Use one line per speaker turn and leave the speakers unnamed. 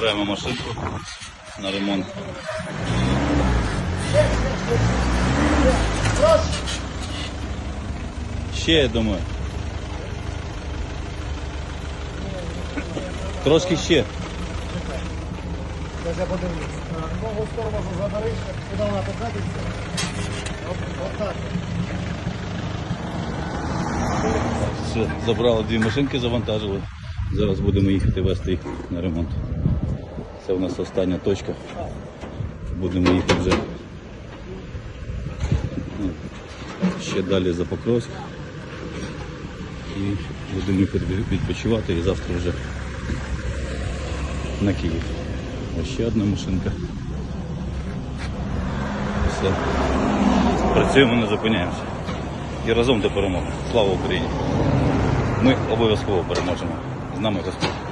Забираємо машинку на ремонт. Ще, я думаю. Трошки ще.
Зараз я подивлюсь. Ногу сторону забери, куди вона покатиться. От- Отак.
Все, забрали дві машинки, завантажили. Зараз будемо їхати вести їх на ремонт. Це у нас остання точка. Будемо їхати вже ну, ще далі за Покровськ. І будемо відпочивати і завтра вже на Київ. Ось ще одна машинка. Все. Працюємо, не зупиняємося. І разом до перемоги. Слава Україні! Ми обов'язково переможемо. З нами Господь.